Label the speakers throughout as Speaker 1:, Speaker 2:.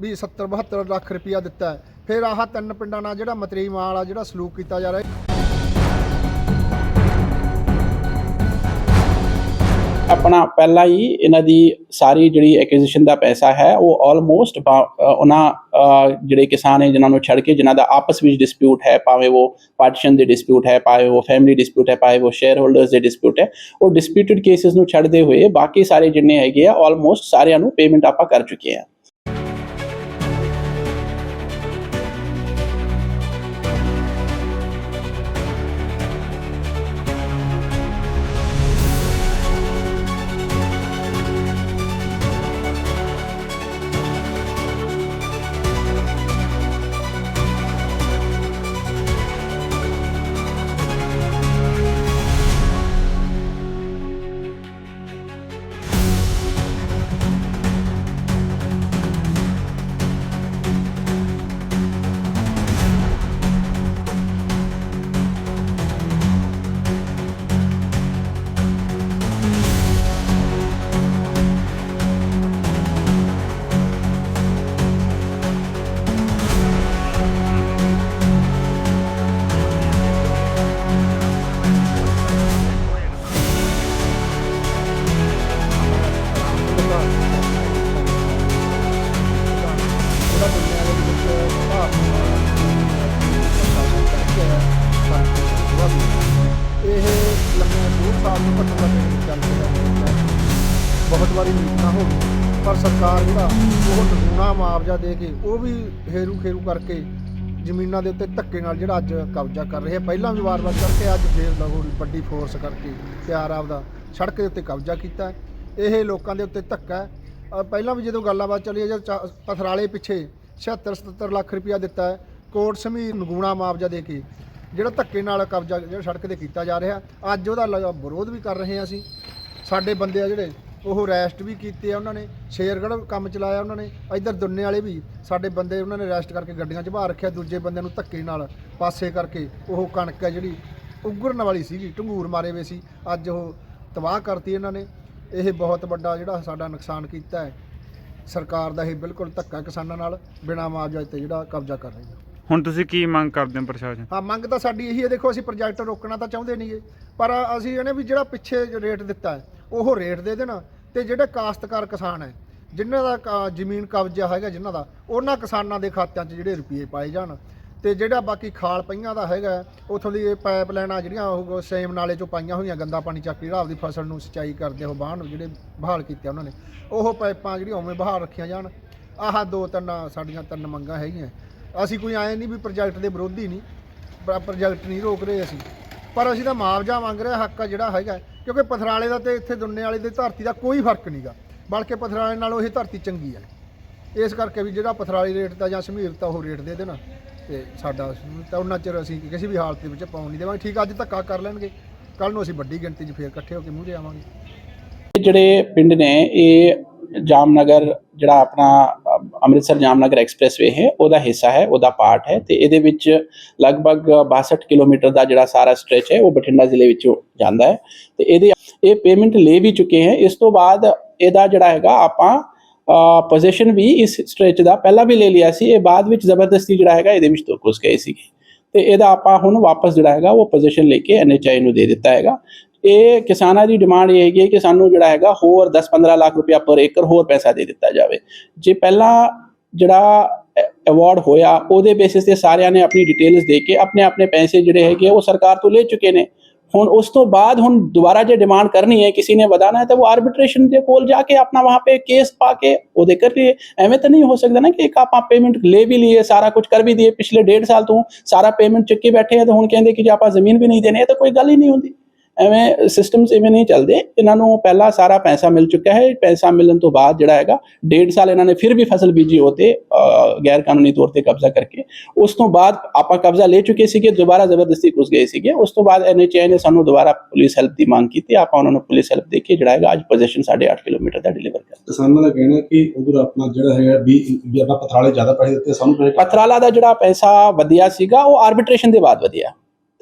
Speaker 1: ਵੀ 70 72 ਲੱਖ ਰੁਪਇਆ ਦਿੱਤਾ ਹੈ। ਫਿਰ ਆਹ ਤਿੰਨ ਪਿੰਡਾਂ ਨਾਲ ਜਿਹੜਾ ਮਤਰੀ ਮਾਲ ਆ ਜਿਹੜਾ ਸਲੂਕ ਕੀਤਾ ਜਾ ਰਿਹਾ ਹੈ।
Speaker 2: ਆਪਣਾ ਪਹਿਲਾਂ ਹੀ ਇਹਨਾਂ ਦੀ ਸਾਰੀ ਜਿਹੜੀ ਐਕੁਜੀਸ਼ਨ ਦਾ ਪੈਸਾ ਹੈ ਉਹ ਆਲਮੋਸਟ ਉਹਨਾਂ ਅਹ, ਜਿਹੜੇ ਕਿਸਾਨ ਹੈ ਜਿਨ੍ਹਾਂ ਨੂੰ ਛੱਡ ਕੇ ਜਿਨ੍ਹਾਂ ਦਾ ਆਪਸ ਵਿੱਚ ਡਿਸਪਿਊਟ ਹੈ ਭਾਵੇਂ ਉਹ ਪਾਰਟੀਸ਼ਨ ਦੇ ਡਿਸਪਿਊਟ ਹੈ ਭਾਵੇਂ ਉਹ ਫੈਮਿਲੀ ਡਿਸਪਿਊਟ ਹੈ ਭਾਵੇਂ ਉਹ ਸ਼ੇਅਰ ਹੋਲਡਰਸ ਦੇ ਡਿਸਪਿਊਟ ਹੈ ਉਹ ਡਿਸਪਿਊਟਡ ਕੇਸਿਸ ਨੂੰ ਛੱਡਦੇ ਹੋਏ ਬਾਕੀ ਸਾਰੇ ਜਿੰਨੇ ਹੈਗੇ ਆ ਆਲਮੋਸਟ ਸਾਰਿਆਂ ਨੂੰ ਪੇਮੈਂਟ ਆਪਾਂ ਕਰ ਚੁੱਕੇ ਆ
Speaker 1: ਵਾਰੀ ਨਾ ਹੋਵੇ। ਪਰ ਸਰਕਾਰ ਜਿਹੜਾ ਉਹ ਨਗੂਣਾ ਮੁਆਵਜ਼ਾ ਦੇ ਕੇ ਉਹ ਵੀ ਹੇਰੂ ਖੇਰੂ ਕਰਕੇ ਜ਼ਮੀਨਾਂ ਦੇ ਉੱਤੇ ਧੱਕੇ ਨਾਲ ਜਿਹੜਾ ਅੱਜ ਕਬਜ਼ਾ ਕਰ ਰਿਹਾ। ਪਹਿਲਾਂ ਵੀ ਵਾਰ-ਵਾਰ ਕਰਕੇ ਅੱਜ ਫੇਰ ਲਹੋਰ ਵੱਡੀ ਫੋਰਸ ਕਰਕੇ ਤਿਆਰ ਆਪਦਾ ਸੜਕ ਦੇ ਉੱਤੇ ਕਬਜ਼ਾ ਕੀਤਾ। ਇਹ ਲੋਕਾਂ ਦੇ ਉੱਤੇ ਧੱਕਾ ਪਹਿਲਾਂ ਵੀ ਜਦੋਂ ਗੱਲਾਂਬਾਤ ਚੱਲੀ ਹੈ ਜਦ ਪਥਰਾਲੇ ਪਿੱਛੇ 76 77 ਲੱਖ ਰੁਪਇਆ ਦਿੱਤਾ ਹੈ ਕੋਟ ਸਮੀਰ ਨਗੂਣਾ ਮੁਆਵਜ਼ਾ ਦੇ ਕੇ ਜਿਹੜਾ ਧੱਕੇ ਨਾਲ ਕਬਜ਼ਾ ਜਿਹੜਾ ਸੜਕ ਤੇ ਕੀਤਾ ਜਾ ਰਿਹਾ। ਅੱਜ ਉਹਦਾ ਲ- ਵਿਰੋਧ ਵੀ ਕਰ ਰਹੇ ਹਾਂ ਅਸੀਂ। ਸਾਡੇ ਬੰਦੇ ਆ ਜਿਹੜੇ ਉਹ ਅਰੈਸਟ ਵੀ ਕੀਤੇ ਆ ਉਹਨਾਂ ਨੇ ਸ਼ੇਰਗੜ੍ਹ ਕੰਮ ਚਲਾਇਆ ਉਹਨਾਂ ਨੇ ਇੱਧਰ ਦੁੰਨੇ ਵਾਲੇ ਵੀ ਸਾਡੇ ਬੰਦੇ ਉਹਨਾਂ ਨੇ ਅਰੈਸਟ ਕਰਕੇ ਗੱਡੀਆਂ 'ਚ ਬਾਹਰ ਰੱਖਿਆ ਦੂਜੇ ਬੰਦੇ ਨੂੰ ਧੱਕੇ ਨਾਲ ਪਾਸੇ ਕਰਕੇ ਉਹ ਕਣਕ ਹੈ ਜਿਹੜੀ ਉਗਰਨ ਵਾਲੀ ਸੀਗੀ ਢੰਗੂਰ ਮਾਰੇ ਵੇ ਸੀ ਅੱਜ ਉਹ ਤਬਾਹ ਕਰਤੀ ਇਹਨਾਂ ਨੇ। ਇਹ ਬਹੁਤ ਵੱਡਾ ਜਿਹੜਾ ਸਾਡਾ ਨੁਕਸਾਨ ਕੀਤਾ ਹੈ। ਸਰਕਾਰ ਦਾ ਇਹ ਬਿਲਕੁਲ ਧੱਕਾ ਕਿਸਾਨਾਂ ਨਾਲ ਬਿਨਾਂ ਮੁਆਵਜ਼ਾ ਤੇ ਜਿਹੜਾ ਕਬਜ਼ਾ ਕਰ ਰਹੀ ਹੈ।
Speaker 3: ਹੁਣ ਤੁਸੀਂ ਕੀ ਮੰਗ ਕਰਦੇ ਹੋ ਪ੍ਰਸ਼ਾਸਨ?
Speaker 1: ਹਾਂ ਮੰਗ ਤਾਂ ਸਾਡੀ ਇਹੀ ਹੈ ਦੇਖੋ ਅਸੀਂ ਪ੍ਰੋਜੈਕਟ ਰੋਕਣਾ ਤਾਂ ਚਾਹੁੰਦੇ ਨਹੀਂਗੇ ਪਰ ਅਸੀਂ ਇਹਨੇ ਵੀ ਜਿਹੜਾ ਪਿੱਛੇ ਰੇਟ ਦਿੱਤਾ ਹੈ ਉਹ ਰੇਟ ਦੇ ਦੇਣਾ ਤੇ ਜਿਹੜੇ ਕਾਸ਼ਤਕਾਰ ਕਿਸਾਨ ਹੈ ਜਿਨ੍ਹਾਂ ਦਾ ਕ- ਜ਼ਮੀਨ ਕਬਜ਼ਾ ਹੈਗਾ ਜਿਨ੍ਹਾਂ ਦਾ ਉਹਨਾਂ ਕਿਸਾਨਾਂ ਦੇ ਖਾਤਿਆਂ 'ਚ ਜਿਹੜੇ ਰੁਪਏ ਪਾਏ ਜਾਣ ਤੇ ਜਿਹੜਾ ਬਾਕੀ ਖਾਲ ਪਈਆਂ ਦਾ ਹੈਗਾ ਉਥੋਂ ਦੀ ਪਾਈਪ ਲਾਈਨਾਂ ਜਿਹੜੀਆਂ ਉਹ ਸੇਮ ਨਾਲੇ 'ਚੋਂ ਪਾਈਆਂ ਹੋਈਆਂ ਗੰਦਾ ਪਾਣੀ ਚੱਕ ਕੇ ਜਿਹੜਾ ਆਪਦੀ ਫਸਲ ਨੂੰ ਸਿੰਚਾਈ ਕਰਦੇ ਉਹ ਬਾਹਣ ਜਿਹੜੇ ਬਹਾਲ ਕੀਤੇ ਉਹਨਾਂ ਨੇ ਉਹ ਪਾਈਪਾਂ ਜਿਹੜੀਆਂ ਉਵੇਂ ਬਹਾਲ ਰੱਖੀਆਂ ਜਾਣ। ਆਹ ਦੋ ਤਿੰਨ ਸਾਡੀਆਂ ਤਿੰਨ ਮੰਗਾਂ ਹੈਗੀਆਂ। ਅਸੀਂ ਕੋਈ ਆਏ ਨਹੀਂ ਵੀ ਪ੍ਰੋਜੈਕਟ ਦੇ ਵਿਰੋਧੀ ਨਹੀਂ ਪ- ਪ੍ਰੋਜੈਕਟ ਨਹੀਂ ਰੋਕ ਰਹੇ ਅਸੀਂ। ਪਰ ਅਸੀਂ ਤਾਂ ਮੁਆਵਜ਼ਾ ਮੰਗ ਰਹੇ ਹਾਂ, ਹੱਕ ਆ ਜਿਹੜਾ ਹੈਗਾ। ਕਿਉਂਕਿ ਪਥਰਾਲੇ ਦਾ ਤੇ ਇੱਥੇ ਦੁੰਨੇ ਵਾਲੇ ਦੀ ਧਰਤੀ ਦਾ ਕੋਈ ਫ਼ਰਕ ਨਹੀਂਗਾ ਬਲਕਿ ਪਥਰਾਲੇ ਨਾਲੋਂ ਇਹ ਧਰਤੀ ਚੰਗੀ ਹੈ ਇਸ ਕਰਕੇ ਵੀ ਜਿਹੜਾ ਪਥਰਾਲੀ ਰੇਟ ਦਾ ਜਾਂ ਸਮੀਰ ਉਹ ਰੇਟ ਦੇ ਦੇਣਾ। ਤੇ ਸਾਡਾ ਤਾਂ ਉਹਨਾਂ ਚਿਰ ਅਸੀਂ ਕਿਸੇ ਵੀ ਹਾਲਤ ਦੇ ਵਿੱਚ ਪਾਉਣ ਨਹੀਂ ਦੇਵਾਂਗੇ। ਠੀਕ ਅੱਜ ਧੱਕਾ ਕਰ ਲੈਣਗੇ। ਕੱਲ ਨੂੰ ਅਸੀਂ ਵੱਡੀ ਗਿਣਤੀ 'ਚ ਫੇਰ ਇਕੱਠੇ ਹੋ ਕੇ ਮੂਹਰੇ ਆਵਾਂਗੇ।
Speaker 2: ਇਹ ਜਿਹੜੇ ਪਿੰਡ ਨੇ, ਇਹ ਜਾਮਨਗਰ ਜਿਹੜਾ ਆਪਣਾ ਅੰਮ੍ਰਿਤਸਰ ਜਾਮਨਗਰ ਐਕਸਪ੍ਰੈਸਵੇ ਹੈ, ਉਹਦਾ ਹਿੱਸਾ ਹੈ, ਉਹਦਾ ਪਾਰਟ ਹੈ ਤੇ ਇਹਦੇ ਵਿੱਚ ਲਗਭਗ 62 ਕਿਲੋਮੀਟਰ ਦਾ ਜਿਹੜਾ ਸਾਰਾ ਸਟ੍ਰੈਚ ਹੈ, ਉਹ ਬਠਿੰਡਾ ਜ਼ਿਲ੍ਹੇ ਵਿੱਚੋਂ ਜਾਂਦਾ ਹੈ ਤੇ ਇਹਦੇ ਇਹ ਪੇਮੈਂਟ ਲੈ ਵੀ ਚੁੱਕੇ ਹੈ, ਇਸ ਤੋਂ ਬਾਅਦ ਇਹਦਾ ਜਿਹੜਾ ਹੈਗਾ ਆਪਾਂ ਪੋਜੀਸ਼ਨ ਵੀ ਇਸ ਸਟ੍ਰੈਚ ਦਾ ਪਹਿਲਾਂ ਵੀ ਲੈ ਲਿਆ ਸੀ, ਇਹ ਬਾਅਦ ਵਿੱਚ ਜ਼ਬਰਦਸਤੀ ਜਿਹੜਾ ਹੈਗਾ ਇਹਦੇ ਵਿੱਚ ਤੋਂ ਘੁਸ ਗਏ ਸੀਗੇ ਤੇ ਇਹਦਾ ਆਪਾਂ ਹੁਣ ਵਾਪਸ ਜਿਹੜਾ ਹੈਗਾ ਉਹ ਪੋਜੀਸ਼ਨ ਲੈ ਕੇ ਐਨਐਚਆਈ ਨੂੰ ਦੇ ਦਿੱਤਾ ਹੈਗਾ ਇਹ ਕਿਸਾਨਾਂ ਦੀ ਡਿਮਾਂਡ ਇਹ ਹੈਗੀ ਹੈ ਕਿ ਸਾਨੂੰ ਜਿਹੜਾ ਹੈਗਾ ਹੋਰ 10-15 ਲੱਖ ਰੁਪਇਆ ਪਰ ਏਕੜ ਹੋਰ ਪੈਸਾ ਦੇ ਦਿੱਤਾ ਜਾਵੇ। ਜੇ ਪਹਿਲਾਂ ਜਿਹੜਾ ਅਵਾਰਡ ਹੋਇਆ ਉਹਦੇ ਬੇਸਿਸ ਤੇ ਸਾਰਿਆਂ ਨੇ ਆਪਣੀ ਡਿਟੇਲਸ ਦੇ ਕੇ ਆਪਣੇ ਆਪਣੇ ਪੈਸੇ ਜਿਹੜੇ ਹੈਗੇ ਆ, ਉਹ ਸਰਕਾਰ ਤੋਂ ਲੈ ਚੁੱਕੇ ਨੇ। ਹੁਣ ਉਸ ਤੋਂ ਬਾਅਦ ਹੁਣ ਦੁਬਾਰਾ ਜੇ ਡਿਮਾਂਡ ਕਰਨੀ ਹੈ ਕਿਸੇ ਨੇ ਵਧਾਣਾ ਹੈ ਤਾਂ ਉਹ ਆਰਬਿਟ੍ਰੇਸ਼ਨ ਦੇ ਕੋਲ ਜਾ ਕੇ ਆਪਣਾ ਵਹਾਂ ਪੇ ਕੇਸ ਪਾ ਕੇ ਉਹਦੇ ਕਰ ਲਈਏ। ਐਵੇਂ ਤਾਂ ਨਹੀਂ ਹੋ ਸਕਦਾ ਨਾ ਕਿ ਇੱਕ ਆਪਾਂ ਪੇਮੈਂਟ ਲੈ ਵੀ ਲਈਏ ਸਾਰਾ ਕੁਝ ਕਰ ਵੀ ਦਈਏ। ਪਿਛਲੇ ਡੇਢ ਸਾਲ ਤੋਂ ਸਾਰਾ ਪੇਮੈਂਟ ਚੱਕੀ ਬੈਠੇ ਆ ਤਾਂ ਹੁਣ ਕਹਿੰਦੇ ਕਿ ਜੇ ਆਪਾਂ ਜ਼ਮੀਨ ਵੀ ਨਹੀਂ ਦੇਣੀ ਇਹ ਤਾਂ ਕੋਈ ਗੱਲ ਹੀ ਨਹੀਂ ਹੁੰਦੀ। ਐਵੇਂ ਸਿਸਟਮਸ ਇਵੇਂ ਨਹੀਂ ਚੱਲਦੇ। ਇਹਨਾਂ ਨੂੰ ਪਹਿਲਾਂ ਸਾਰਾ ਪੈਸਾ ਮਿਲ ਚੁੱਕਾ ਹੈ। ਪੈਸਾ ਮਿਲਣ ਤੋਂ ਬਾਅਦ ਜਿਹੜਾ ਹੈਗਾ ਡੇਢ ਸਾਲ ਇਹਨਾਂ ਨੇ ਫਿਰ ਵੀ ਫਸਲ ਬੀਜੀ ਹੋਤੇ ਗੈਰ ਕਾਨੂੰਨੀ ਤੌਰ ਤੇ ਕਬਜ਼ਾ ਕਰਕੇ। ਉਸ ਤੋਂ ਬਾਅਦ ਆਪਾਂ ਕਬਜ਼ਾ ਲੈ ਚੁੱਕੇ ਸੀਗੇ ਦੁਬਾਰਾ ਜ਼ਬਰਦਸਤੀ ਘੁਸ ਗਏ ਸੀਗੇ। ਉਸ ਤੋਂ ਬਾਅਦ ਐਨਐਚਆਈ ਨੇ ਸਾਨੂੰ ਦੁਬਾਰਾ ਪੁਲਿਸ ਹੈਲਪ ਦੀ ਮੰਗ ਕੀਤੀ। ਆਪਾਂ ਉਹਨਾਂ ਨੂੰ ਪੁਲਿਸ ਹੈਲਪ ਦੇ ਕੇ ਜਿਹੜਾ ਹੈਗਾ ਅੱਜ ਪੋਜੀਸ਼ਨ 8.5 ਕਿਲੋਮੀਟਰ ਦਾ ਡਿਲੀਵਰ ਕਰ
Speaker 4: ਕਿਸਾਨਾਂ ਦਾ ਕਹਿਣਾ ਕਿ ਉਧਰ ਆਪਣਾ ਜਿਹੜਾ ਹੈਗਾ ਵੀ ਵੀ ਆਪਾਂ ਪਥਰਾਲੇ ਜ਼ਿਆਦਾ ਪੈਸੇ ਦਿੱਤੇ ਸਾਨੂੰ।
Speaker 2: ਪਥਰਾਲਾ ਦਾ ਜਿਹੜਾ ਪੈਸਾ ਵਧਿਆ ਸੀਗਾ ਉਹ ਆਰਬਿਟ੍ਰੇਸ਼ਨ ਦੇ ਬਾਅਦ ਵਧਿਆ।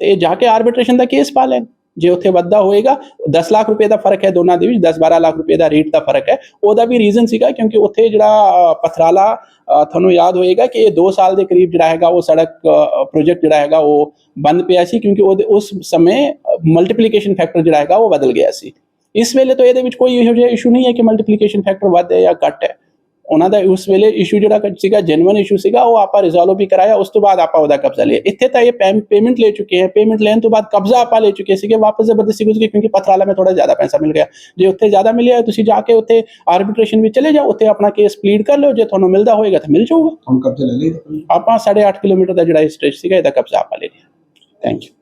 Speaker 2: ਤੇ ਜਾ ਕੇ ਆਰਬਿਟ੍ਰੇਸ਼ਨ ਦਾ ਕੇਸ ਪਾ ਲੈਣ ਜੇ ਉੱਥੇ ਵੱਧਦਾ ਹੋਏਗਾ 10 ਲੱਖ ਰੁਪਏ ਦਾ ਫ਼ਰਕ ਹੈ ਦੋਨਾਂ ਦੇ ਵਿੱਚ 10-12 ਲੱਖ ਰੁਪਏ ਦਾ ਰੇਟ ਦਾ ਫ਼ਰਕ ਹੈ। ਉਹਦਾ ਵੀ ਰੀਜ਼ਨ ਸੀਗਾ ਕਿਉਂਕਿ ਉੱਥੇ ਜਿਹੜਾ ਪਥਰਾਲਾ ਤੁਹਾਨੂੰ ਯਾਦ ਹੋਏਗਾ ਕਿ ਇਹ 2 ਸਾਲ ਦੇ ਕਰੀਬ ਜਿਹੜਾ ਹੈਗਾ ਉਹ ਸੜਕ ਪ੍ਰੋਜੈਕਟ ਜਿਹੜਾ ਹੈਗਾ ਉਹ ਬੰਦ ਪਿਆ ਸੀ ਕਿਉਂਕਿ ਉਹਦੇ, ਉਸ ਸਮੇਂ ਮਲਟੀਪਲੀਕੇਸ਼ਨ ਫੈਕਟਰ ਜਿਹੜਾ ਹੈਗਾ ਉਹ ਬਦਲ ਗਿਆ ਸੀ। ਇਸ ਵੇਲੇ ਤੋਂ ਇਹਦੇ ਵਿੱਚ ਕੋਈ ਇਹੋ ਜਿਹਾ ਇਸ਼ੂ ਨਹੀਂ ਹੈ ਕਿ ਮਲਟੀਪਲੀਕੇਸ਼ਨ ਫੈਕਟਰ ਵੱਧ ਹੈ ਜਾਂ ਘੱਟ ਹੈ। ਉਹਨਾਂ ਦਾ ਉਸ ਵੇਲੇ ਇਸ਼ੂ ਜਿਹੜਾ ਸੀਗਾ ਜੈਨੂਇਨ ਇਸ਼ੂ ਸੀਗਾ ਉਹ ਆਪਾਂ ਰਿਜ਼ੋਲਵ ਵੀ ਕਰਾਇਆ ਉਸ ਤੋਂ ਬਾਅਦ ਆਪਾਂ ਉਹਦਾ ਕਬਜ਼ਾ ਲਿਆ। ਇੱਥੇ ਤਾਂ ਇਹ ਪੇਮੈਂਟ ਲੈ ਚੁੱਕੇ ਹੈ ਪੇਮੈਂਟ ਲੈਣ ਤੋਂ ਬਾਅਦ ਕਬਜ਼ਾ ਆਪਾਂ ਲੈ ਚੁੱਕੇ ਸੀਗੇ ਵਾਪਸ ਜ਼ਬਰਦਸਤੀ ਕੁਝ ਕਿਉਂਕਿ ਪਥਰਾਲਾ में ਥੋੜਾ ਜ਼ਿਆਦਾ ਪੈਸਾ ਮਿਲ ਗਿਆ। ਜੇ ਉੱਥੇ ਜ਼ਿਆਦਾ ਮਿਲਿਆ ਤੁਸੀਂ ਜਾ ਕੇ ਉੱਥੇ ਆਰਬਿਟ੍ਰੇਸ਼ਨ ਵਿੱਚ ਚਲੇ ਜਾਓ ਉੱਥੇ ਆਪਣਾ ਕੇਸ ਪਲੀਡ ਕਰ ਲਓ ਜੇ ਤੁਹਾਨੂੰ ਮਿਲਦਾ ਹੋਏਗਾ ਤਾਂ ਮਿਲ ਜਾਊਗਾ।
Speaker 4: ਹੁਣ ਕਬਜ਼ਾ ਲੈ ਲਈ
Speaker 2: ਆਪਾਂ 8.5 ਕਿਲੋਮੀਟਰ ਦਾ ਜਿਹੜਾ ਸਟ੍ਰੈਚ ਸੀਗਾ ਇਹਦਾ ਕਬਜ਼ਾ ਆਪਾਂ ਲੈ ਲਿਆ। Thank you